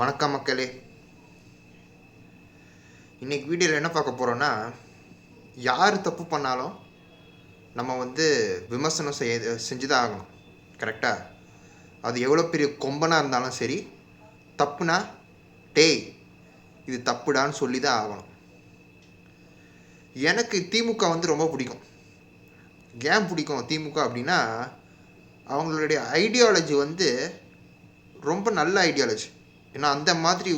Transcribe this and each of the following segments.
வணக்கம் மக்களே. இன்னைக்கு வீடியோவில் என்ன பார்க்க போகிறோன்னா யார் தப்பு பண்ணாலும் நம்ம வந்து விமர்சனம் செய்ய செஞ்சு தான் ஆகணும். கரெக்டாக அது எவ்வளோ பெரிய கொம்பனாக இருந்தாலும் சரி தப்புனா டேய் இது தப்புடான்னு சொல்லி தான் ஆகணும். எனக்கு திமுக வந்து ரொம்ப பிடிக்கும். ஏன் பிடிக்கும் திமுக அப்படின்னா அவங்களுடைய ஐடியாலஜி வந்து ரொம்ப நல்ல ஐடியாலஜி ஏன்னா அந்த மாதிரி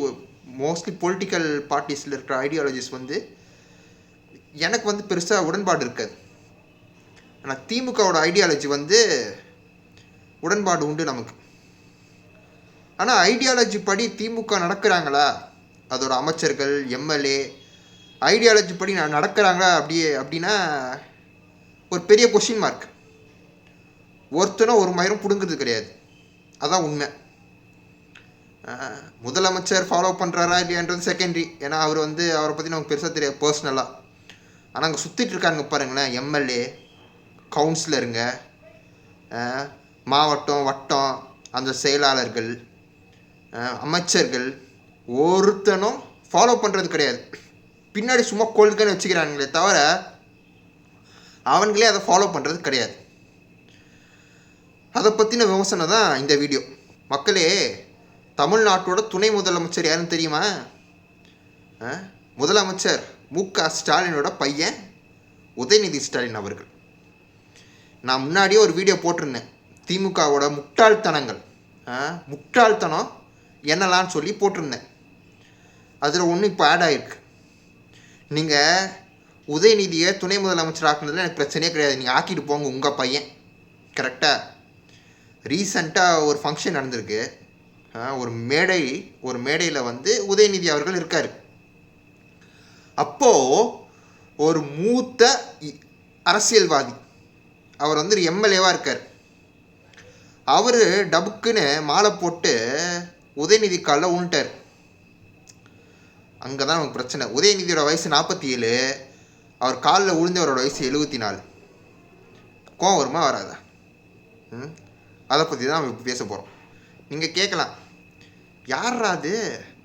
மோஸ்ட்லி பொலிட்டிக்கல் பார்ட்டிஸில் இருக்கிற ஐடியாலஜிஸ் வந்து எனக்கு வந்து பெருசாக உடன்பாடு இருக்காது. ஆனால் திமுகவோட ஐடியாலஜி வந்து உடன்பாடு உண்டு நமக்கு. ஆனால் ஐடியாலஜி படி திமுக நடக்கிறாங்களா? அதோட அமைச்சர்கள் எம்எல்ஏ ஐடியாலஜி படி நடக்கிறாங்களா? அப்படியே அப்படின்னா ஒரு பெரிய கொஷின் மார்க் ஒருத்தனும் ஒரு மயிரும் பிடுங்குறது கிடையாது. அதான் உண்மை. முதலமைச்சர் ஃபாலோ பண்ணுறாரா இல்லையான்றது செகண்டரி ஏன்னா அவர் வந்து அவரை பற்றி நமக்கு பெருசாக தெரியாது பர்சனலாக ஆனால் அங்கே சுற்றிட்டு இருக்காங்க பாருங்களேன் எம்எல்ஏ கவுன்சிலருங்க மாவட்டம் வட்டம் அந்த செயலாளர்கள் அமைச்சர்கள் ஒருத்தனும் ஃபாலோ பண்ணுறது கிடையாது. பின்னாடி சும்மா கொள்கைன்னு வச்சுக்கிறாங்களே தவிர அவன்களே அதை ஃபாலோ பண்ணுறது கிடையாது. அதை பற்றின விமர்சனம் தான் இந்த வீடியோ மக்களே தமிழ்நாட்டோட துணை முதலமைச்சர் யாருன்னு தெரியுமா? ஆ? முதலமைச்சர் மு க ஸ்டாலினோட பையன் உதயநிதி ஸ்டாலின் அவர்கள். நான் முன்னாடியே ஒரு வீடியோ போட்டிருந்தேன். திமுகவோட முட்டாள்தனங்கள். ஆ? முட்டாள்தனம் என்னலான்னு சொல்லி போட்டிருந்தேன். அதில் ஒன்று இப்போ ஆட் ஆகிருக்கு நீங்கள் உதயநிதியை துணை முதலமைச்சர் ஆக்குனதில் எனக்கு பிரச்சனையே கிடையாது. நீங்கள் ஆக்கிட்டு போங்க உங்கள் பையன். கரெக்டாக ரீசண்டாக ஒரு ஃபங்க்ஷன் நடந்திருக்கு. ஒரு மேடை ஒரு மேடையில் வந்து உதயநிதி அவர்கள் இருக்கார். அப்போது ஒரு மூத்த இ- அரசியல்வாதி அவர் வந்து ஒரு எம்எல்ஏவாக இருக்கார். அவர் டபுக்குன்னு மாலை போட்டு உதயநிதி காலில் உண்டார் அங்கே தான் நமக்கு பிரச்சனை. உதயநிதியோட வயசு நாற்பத்தி ஏழு அவர் காலில் விழுந்தவரோட வயசு எழுபத்தி நாலு கோவம் வருமா வராதா? ம்? அதை பற்றி தான் நம்ம இப்போ பேச போகிறோம் நீங்கள் கேட்கலாம். யார்ரா அது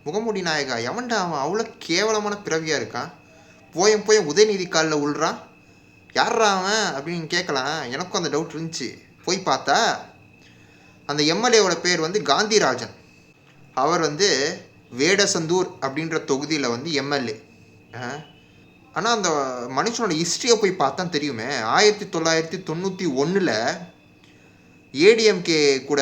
முகமூடி நாயகா எவன்டா அவன்? அவ்வளோ கேவலமான பிறவியாக இருக்கான் போயும் போய் உதயநிதி காலில் உள்றான் யார்ரா அவன்? அப்படின்னு கேட்கலாம். எனக்கும் அந்த டவுட் இருந்துச்சு. போய் பார்த்தா அந்த எம்எல்ஏவோட பேர் வந்து காந்திராஜன். அவர் வந்து வேடசந்தூர் அப்படின்ற தொகுதியில் வந்து எம்எல்ஏ. ஆனால் அந்த மனுஷனோட ஹிஸ்ட்ரியை போய் பார்த்தா தெரியுமே. ஆயிரத்தி தொள்ளாயிரத்தி தொண்ணூற்றி ஒன்றில் ஏடிஎம்கே கூட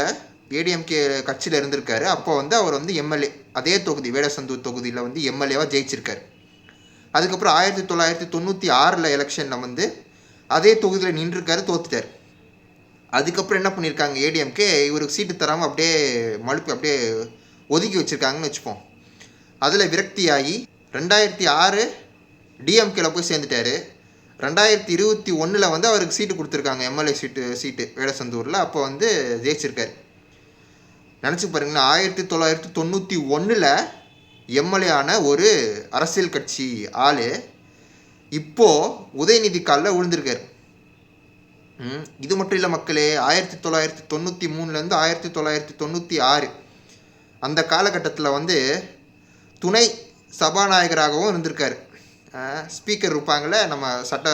ஏடிஎம்கே கட்சியில் இருந்திருக்காரு. அப்போ வந்து அவர் வந்து எம்எல்ஏ. அதே தொகுதி வேடசந்தூர் தொகுதியில் வந்து எம்எல்ஏவாக ஜெயிச்சிருக்காரு. அதுக்கப்புறம் ஆயிரத்தி தொள்ளாயிரத்தி தொண்ணூற்றி ஆறில் எலெக்ஷனில் வந்து அதே தொகுதியில் நின்றுருக்காரு தோத்துட்டார். அதுக்கப்புறம் என்ன பண்ணியிருக்காங்க? ஏடிஎம்கே இவருக்கு சீட்டு தராமல் அப்படியே மழுப்பு அப்படியே ஒதுக்கி வச்சுருக்காங்கன்னு வச்சுப்போம். அதில் விரக்தியாகி ரெண்டாயிரத்தி ஆறு டிஎம்கேல போய் சேர்ந்துட்டாரு. ரெண்டாயிரத்தி இருபத்தி ஒன்றில் வந்து அவருக்கு சீட்டு கொடுத்துருக்காங்க. எம்எல்ஏ சீட்டு சீட்டு வேடசந்தூரில். அப்போ வந்து ஜெயிச்சிருக்காரு. நினச்சி பாருங்களேன் ஆயிரத்தி தொள்ளாயிரத்தி தொண்ணூற்றி ஒன்றில் எம்எல்ஏ ஆன ஒரு அரசியல் கட்சி ஆள் இப்போது உதயநிதி காலில் விழுந்திருக்காரு. இது மட்டும் இல்லை மக்களே ஆயிரத்தி தொள்ளாயிரத்தி தொண்ணூற்றி மூணுலேருந்து ஆயிரத்தி தொள்ளாயிரத்தி தொண்ணூற்றி ஆறு அந்த காலகட்டத்தில் வந்து துணை சபாநாயகராகவும் இருந்திருக்காரு. ஸ்பீக்கர் இருப்பாங்கள்ல நம்ம சட்ட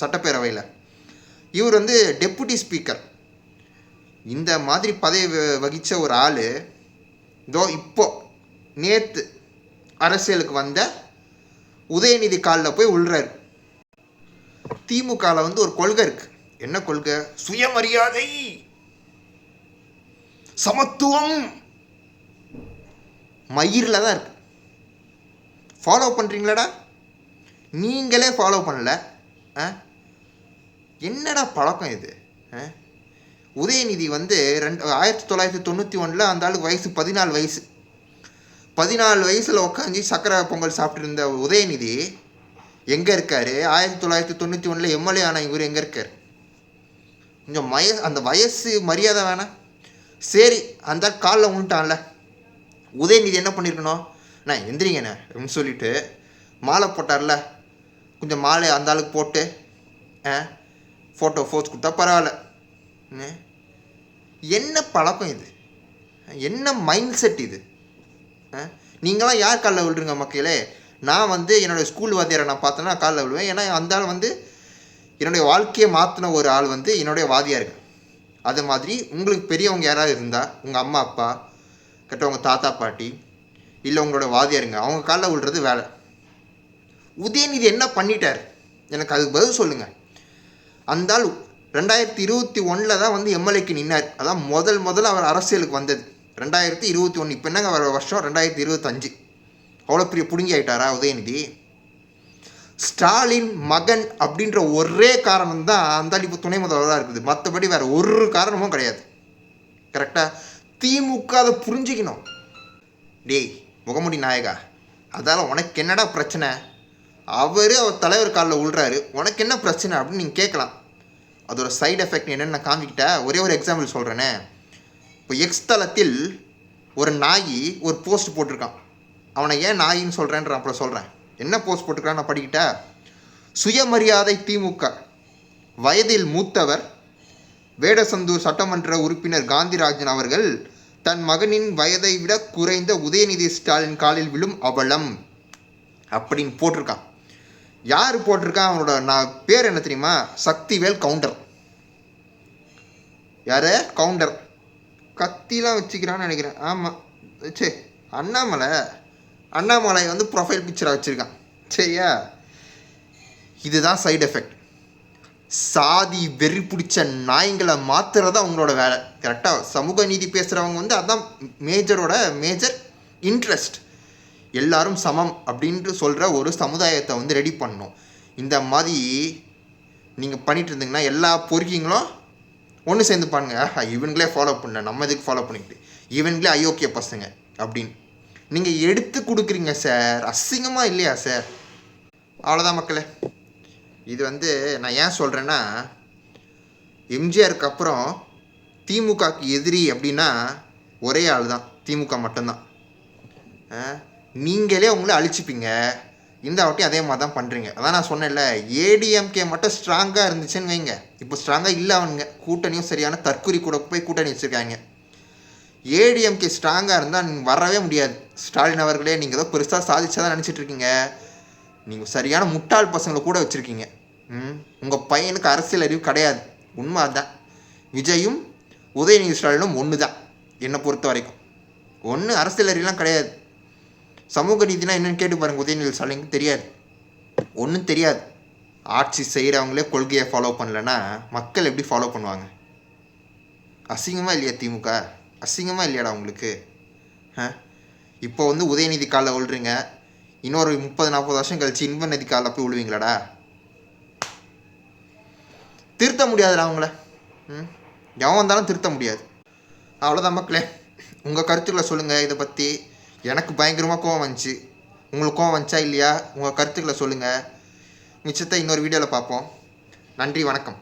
சட்டப்பேரவையில். இவர் வந்து டெப்புட்டி ஸ்பீக்கர். இந்த மாதிரி பதவி வ- ஒரு ஆள் இதோ இப்போ நேற்று அரசியலுக்கு வந்த உதயநிதி காலில் போய் உள்றாரு. திமுகவில் வந்து ஒரு கொள்கை இருக்கு. என்ன கொள்கை? சுயமரியாதை சமத்துவம். மயிரில் தான் இருக்கு. ஃபாலோ பண்ணுறீங்களாடா நீங்களே ஃபாலோ பண்ணல ஆ? என்னடா பழக்கம் இது ஆ? உதயநிதி வந்து ரெண்டு ஆயிரத்தி தொள்ளாயிரத்தி தொண்ணூற்றி ஒன்றில் அந்த ஆளுக்கு வயசு பதினாலு வயசு. பதினாலு வயசில் உட்காந்து சக்கரை பொங்கல் சாப்பிட்டு இருந்த உதயநிதி எங்கே இருக்கார்? ஆயிரத்தி தொள்ளாயிரத்தி தொண்ணூற்றி ஒன்றில் எம்எல்ஏ ஆன இவர் எங்கே இருக்கார்? கொஞ்சம் மய அந்த வயசு மரியாதை வேணாம். சரி அந்த காலில் உண்டான்ல உதயநிதி என்ன பண்ணியிருக்கணும் நான் எந்திரிங்கண்ணே அப்படின்னு சொல்லிட்டு மாலை போட்டார்ல. கொஞ்சம் மாலை அந்த ஆளுக்கு போட்டு ஆ ஃபோட்டோ ஃபோர்ஸ் கொடுத்தா பரவாயில்ல. என்ன? பழக்கம் இது? என்ன மைண்ட் செட் இது நீங்களாம் யார் காலில் விழுறீங்க மக்களே? நான் வந்து என்னோடய ஸ்கூல் வாத்தியாரை நான் பார்த்தேன்னா காலில் விழுவேன். ஏன்னா அந்த ஆள் வந்து என்னுடைய வாழ்க்கையை மாற்றின ஒரு ஆள் வந்து என்னுடைய வாதியார்கள் அது மாதிரி உங்களுக்கு பெரியவங்க யாராவது இருந்தால் உங்கள் அம்மா அப்பா கிட்ட உங்கள் தாத்தா பாட்டி இல்லை உங்களோட வாதியாருங்க அவங்க காலில் விழுறது வேலை. உதயநிதி என்ன பண்ணிட்டார்? எனக்கு அதுக்கு பதில் சொல்லுங்கள் அந்த ஆள் ரெண்டாயிரத்தி இருபத்தி ஒன்றில் தான் வந்து எம்எல்ஏக்கு நின்னார். அதான் முதல் முதல்ல அவர் அரசியலுக்கு வந்தது. ரெண்டாயிரத்தி இருபத்தி ஒன்று இப்போ என்னங்க வர வருஷம்? ரெண்டாயிரத்தி இருபத்தஞ்சு அவ்வளோ பெரிய புடுங்கி ஆயிட்டாரா உதயநிதி? ஸ்டாலின் மகன் அப்படின்ற ஒரே காரணம் தான் அந்த இப்போ துணை முதல்வராக இருக்குது. மற்றபடி வேற ஒரு காரணமும் கிடையாது. கரெக்டாக திமுக அதை புரிஞ்சுக்கணும். டேய் முகமுடி நாயகா அதால் உனக்கு என்னடா பிரச்சனை? அவர் அவர் தலைவர் காலில் விழுறாரு உனக்கு என்ன பிரச்சனை அப்படின்னு நீங்கள் கேட்கலாம். அதோட சைடு எஃபெக்ட் என்னென்னு நான் காமிக்கிட்டேன் ஒரே ஒரு எக்ஸாம்பிள் சொல்கிறேனே இப்போ எக்ஸ் தளத்தில் ஒரு நாய் ஒரு போஸ்ட் போட்டிருக்கான். அவனை ஏன் நாயின்னு சொல்கிறேன்ற அப்புறம் சொல்கிறேன் என்ன போஸ்ட் போட்டிருக்கான்னு நான் படிக்கிட்ட? சுயமரியாதை திமுக. வயதில் மூத்தவர் வேடசந்தூர் சட்டமன்ற உறுப்பினர் காந்திராஜன் அவர்கள் தன் மகனின் வயதை விட குறைந்த உதயநிதி ஸ்டாலின் காலில் விழும் அவலம் அப்படின்னு போட்டிருக்கான். யார் போட்டிருக்கான்? அவனோட நான் பேர் என்ன தெரியுமா? சக்திவேல் கவுண்டர். யார்? கவுண்டர். கத்திலாம் வச்சுக்கிறான்னு நினைக்கிறேன். ஆமாம் சே அண்ணாமலை. அண்ணாமலை வந்து ப்ரொஃபைல் பிக்சராக வச்சுருக்கான். சரியா இதுதான் சைடு எஃபெக்ட் சாதி வெறி பிடிச்ச நாய்ங்களை மாத்துறது அவங்களோட வேலை. கரெக்டாக சமூக நீதி பேசுகிறவங்க வந்து அதுதான் மேஜரோட மேஜர் இன்ட்ரெஸ்ட் எல்லாரும் சமம் அப்படின்ட்டு சொல்கிற ஒரு சமுதாயத்தை வந்து ரெடி பண்ணணும். இந்த மாதிரி நீங்கள் பண்ணிட்டு இருந்தீங்கன்னா எல்லா பொறுக்கிங்களும் ஒன்று சேர்ந்து பாருங்க ஆஹா, ஃபாலோ பண்ண நம்ம இதுக்கு ஃபாலோ பண்ணிக்கிட்டு? இவனுங்களே ஐயோக்கிய பசங்க அப்படின்னு. நீங்கள் எடுத்து கொடுக்குறீங்க சார் அசிங்கமாக இல்லையா சார் அவ்வளோதான் மக்களே. இது வந்து நான் ஏன் சொல்கிறேன்னா எம்ஜிஆருக்கு அப்புறம் திமுகக்கு எதிரி அப்படின்னா ஒரே ஆள் தான் திமுக மட்டும்தான். ஆ, நீங்களே உங்களை அழிச்சுப்பீங்க. இந்த வாட்டி அதே மாதிரி தான் பண்ணுறீங்க அதான் நான் சொன்னேன்ல ஏடிஎம்கே மட்டும் ஸ்ட்ராங்காக இருந்துச்சுன்னு வைங்க. இப்போ ஸ்ட்ராங்காக இல்லை அவனுங்க. கூட்டணியும் சரியான தற்குறி கூட போய் கூட்டணி வச்சுருக்காங்க. ஏடிஎம்கே ஸ்ட்ராங்காக இருந்தால் நீங்கள் வரவே முடியாது. ஸ்டாலின் அவர்களே நீங்கள் ஏதோ பெருசாக சாதிச்சதான் நினச்சிட்டு இருக்கீங்க. நீங்கள் சரியான முட்டாள் பசங்களை கூட வச்சுருக்கீங்க. ம்? உங்கள் பையனுக்கு அரசியல் அறிவு கிடையாது. உண்மை அதுதான் விஜயும் உதயநிதி ஸ்டாலினும் ஒன்று தான் என்னை பொறுத்த வரைக்கும். ஒன்று அரசியல் அறிவுலாம் கிடையாது. சமூக நீதினா என்னென்னு கேட்டு பாருங்க உதயநிதி ஸ்டாலினுக்கு தெரியாது. ஒன்றும் தெரியாது. ஆட்சி செய்கிறவங்களே கொள்கையை ஃபாலோ பண்ணலன்னா மக்கள் எப்படி ஃபாலோ பண்ணுவாங்க? அசிங்கமாக இல்லையா திமுக? அசிங்கமாக இல்லையாடா உங்களுக்கு? ஆ? இப்போ வந்து உதயநிதி காலில் விழுறீங்க. இன்னொரு முப்பது நாற்பது வருஷம் கழிச்சு இன்ப நதி காலில் போய் விழுவீங்களாடா? திருத்த முடியாதுடா அவங்கள. ம்? எவன் வந்தாலும் திருத்த முடியாது. அவ்வளோதான் மக்களே. உங்கள் கருத்துக்களை சொல்லுங்கள் இதை பற்றி எனக்கு பயங்கரமாக கோவம் வந்துச்சு. உங்களுக்கு கோவம் வந்துச்சா இல்லையா? உங்கள் கருத்துக்களை சொல்லுங்கள் மிச்சத்தை இன்னொரு வீடியோவில் பார்ப்போம். நன்றி வணக்கம்.